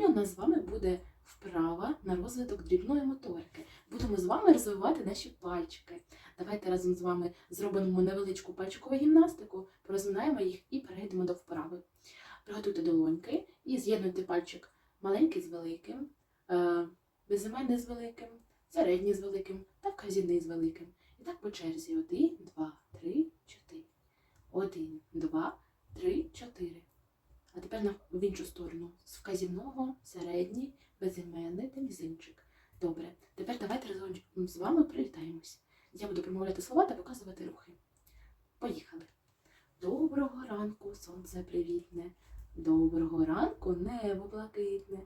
Сьогодні у нас з вами буде вправа на розвиток дрібної моторики. Будемо з вами розвивати наші пальчики. Давайте разом з вами зробимо невеличку пальчикову гімнастику, порозминаємо їх і перейдемо до вправи. Приготуйте долоньки і з'єднуйте пальчик маленький з великим, е, безіменний з великим, середній з великим та вказівний з великим. І так по черзі. Один, два, три, чотири. Один, два, три, чотири. А тепер в іншу сторону. З вказівного, середній, безіменний та мізинчик. Добре. Тепер давайте разом з вами привітаємось. Я буду промовляти слова та показувати рухи. Поїхали. Доброго ранку, сонце привітне. Доброго ранку, небо блакитне.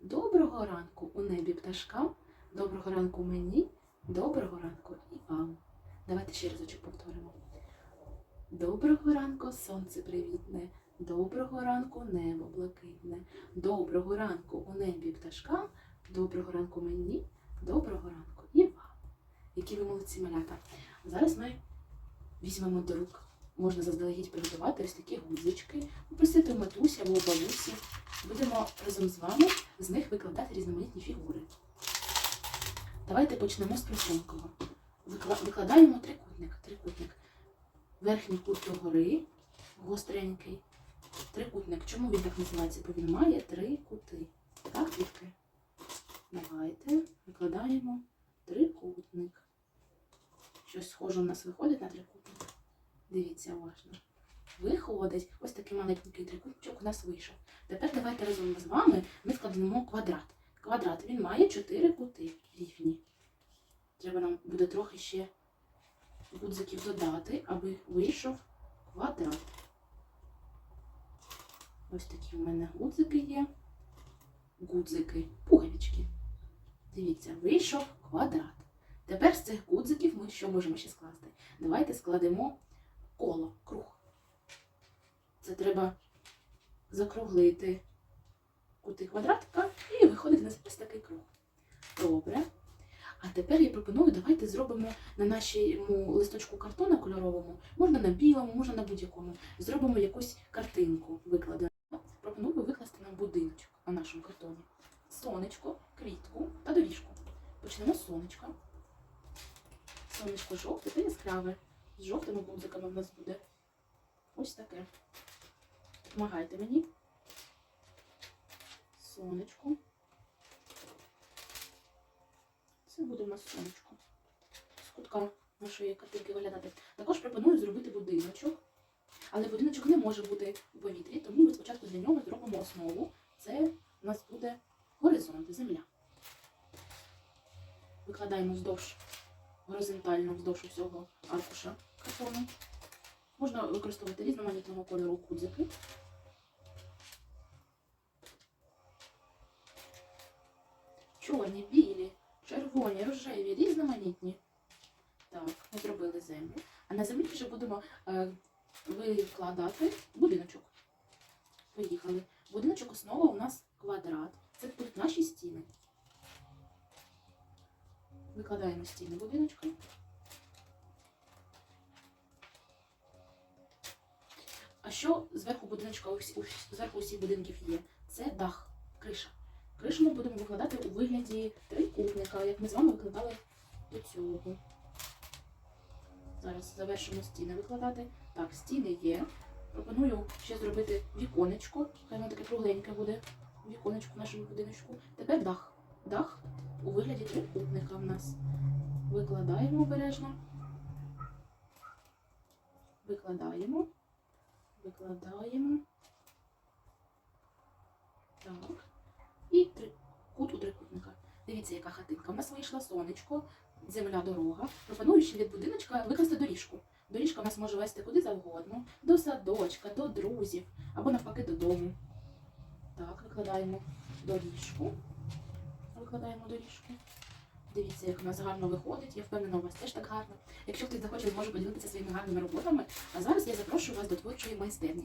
Доброго ранку у небі пташкам. Доброго ранку мені. Доброго ранку і вам. Давайте ще разочок повторимо. Доброго ранку, сонце привітне. Доброго ранку, небо блакитне. Доброго ранку у небі пташкам. Доброго ранку мені. Доброго ранку і вам. Які ви молодці малята. Зараз ми візьмемо до рук. Можна заздалегідь приготувати ось такі гудзички, попросити матусі або бабусі. Будемо разом з вами з них викладати різноманітні фігури. Давайте почнемо з простенького. Викладаємо трикутник. Трикутник. Верхній кут догори, гостренький. Трикутник. Чому він так називається? Бо він має три кути. Так, дітки? Давайте викладаємо трикутник. Щось схоже у нас виходить на трикутник. Дивіться уважно. Виходить. Ось такий маленький трикутничок у нас вийшов. Тепер давайте разом з вами ми складемо квадрат. Квадрат він має чотири кути рівні. Треба нам буде трохи ще гудзиків додати, аби вийшов квадрат. Ось такі у мене гудзики є. Гудзики, пуговички. Дивіться, вийшов квадрат. Тепер з цих гудзиків ми що можемо ще скласти? Давайте складемо коло, круг. Це треба закруглити кути квадратика і виходить у нас ось такий круг. Добре. А тепер я пропоную, давайте зробимо на нашому листочку картона кольоровому, можна на білому, можна на будь-якому. Зробимо якусь картинку, викладемо. Будиночок на нашому картоні. Сонечко, квітку та доріжку. Почнемо з сонечка. Сонечко жовте та яскраве. З жовтими гудзиками в нас буде. Ось таке. Помагайте мені. Сонечко. Це буде у нас сонечко. З кутка нашої картинки виглядати. Також пропоную зробити будиночок. Але будиночок не може бути у повітрі, тому ми спочатку для нього зробимо основу. Це у нас буде горизонт, земля. Викладаємо вздовж горизонтально вздовж усього аркуша картону. Можна використовувати різноманітного кольору кудзики. Чорні, білі, червоні, рожеві, різноманітні. Так, ми зробили землю. А на землі вже будемо е, викладати будиночок. Поїхали. Будиночок основа у нас квадрат. Це тут наші стіни. Викладаємо стіни будиночка. А що зверху будиночка, зверху усіх будинків є? Це дах, криша. Кришу ми будемо викладати у вигляді трикутника, як ми з вами викладали до цього. Зараз завершимо стіни викладати. Так, стіни є. Пропоную ще зробити віконечко. Хай воно таке кругленьке буде. Віконечко в нашому будиночку. Тепер дах. Дах у вигляді трикутника в нас. Викладаємо обережно. Викладаємо. Викладаємо. Так. І кут у трикутника. Дивіться, яка хатинка. У нас вийшла сонечко, земля, дорога. Пропоную ще від будиночка викласти доріжку. Доріжка у нас може вести куди завгодно. До садочка, до друзів або навпаки додому. Так, викладаємо доріжку. Викладаємо доріжку. Дивіться, як у нас гарно виходить. Я впевнена, у вас теж так гарно. Якщо хтось захоче, може поділитися своїми гарними роботами. А зараз я запрошую вас до творчої майстерні.